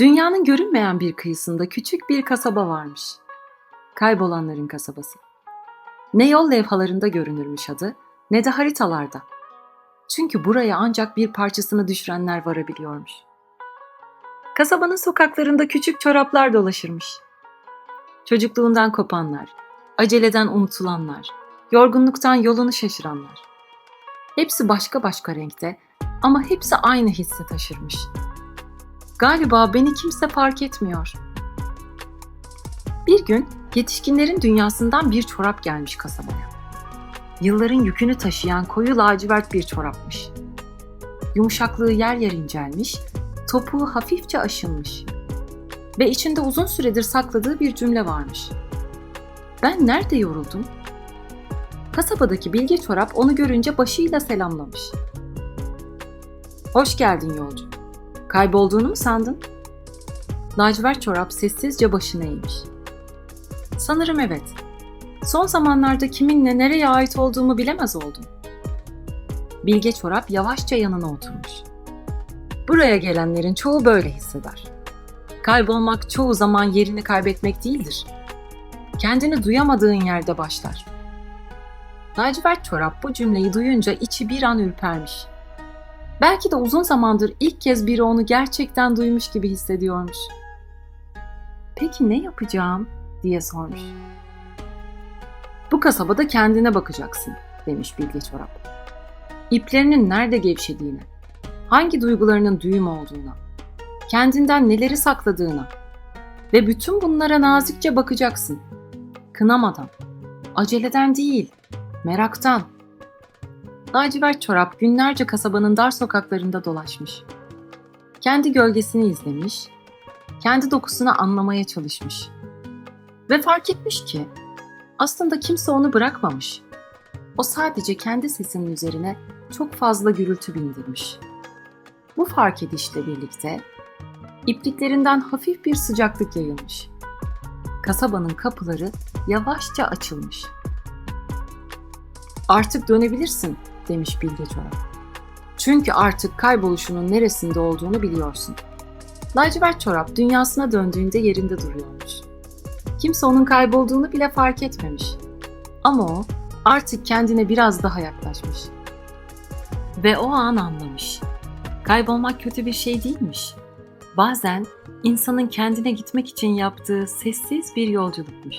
Dünyanın görünmeyen bir kıyısında küçük bir kasaba varmış. Kaybolanların kasabası. Ne yol levhalarında görünürmüş adı, ne de haritalarda. Çünkü buraya ancak bir parçasını düşürenler varabiliyormuş. Kasabanın sokaklarında küçük çoraplar dolaşırmış. Çocukluğundan kopanlar, aceleden unutulanlar, yorgunluktan yolunu şaşıranlar. Hepsi başka başka renkte ama hepsi aynı hissi taşırmış. Galiba beni kimse fark etmiyor. Bir gün yetişkinlerin dünyasından bir çorap gelmiş kasabaya. Yılların yükünü taşıyan koyu lacivert bir çorapmış. Yumuşaklığı yer yer incelmiş, topuğu hafifçe aşınmış. Ve içinde uzun süredir sakladığı bir cümle varmış. Ben nerede yoruldum? Kasabadaki bilge çorap onu görünce başıyla selamlamış. Hoş geldin yolcu. Kaybolduğunu mu sandın? Lacivert çorap sessizce başını eğmiş. Sanırım evet. Son zamanlarda kiminle nereye ait olduğumu bilemez oldum. Bilge çorap yavaşça yanına oturmuş. Buraya gelenlerin çoğu böyle hisseder. Kaybolmak çoğu zaman yerini kaybetmek değildir. Kendini duyamadığın yerde başlar. Lacivert çorap bu cümleyi duyunca içi bir an ürpermiş. Belki de uzun zamandır ilk kez biri onu gerçekten duymuş gibi hissediyormuş. Peki ne yapacağım diye sormuş. Bu kasabada kendine bakacaksın demiş Bilge Çorap. İplerinin nerede gevşediğine, hangi duygularının düğüm olduğuna, kendinden neleri sakladığına ve bütün bunlara nazikçe bakacaksın. Kınamadan, aceleden değil, meraktan. Lacivert çorap günlerce kasabanın dar sokaklarında dolaşmış. Kendi gölgesini izlemiş, kendi dokusunu anlamaya çalışmış. Ve fark etmiş ki aslında kimse onu bırakmamış. O sadece kendi sesinin üzerine çok fazla gürültü bindirmiş. Bu fark edişle birlikte ipliklerinden hafif bir sıcaklık yayılmış. Kasabanın kapıları yavaşça açılmış. Artık dönebilirsin demiş Bilge Çorap. Çünkü artık kayboluşunun neresinde olduğunu biliyorsun. Lacivert Çorap dünyasına döndüğünde yerinde duruyormuş. Kimse onun kaybolduğunu bile fark etmemiş. Ama o artık kendine biraz daha yaklaşmış. Ve o an anlamış. Kaybolmak kötü bir şey değilmiş. Bazen insanın kendine gitmek için yaptığı sessiz bir yolculukmuş.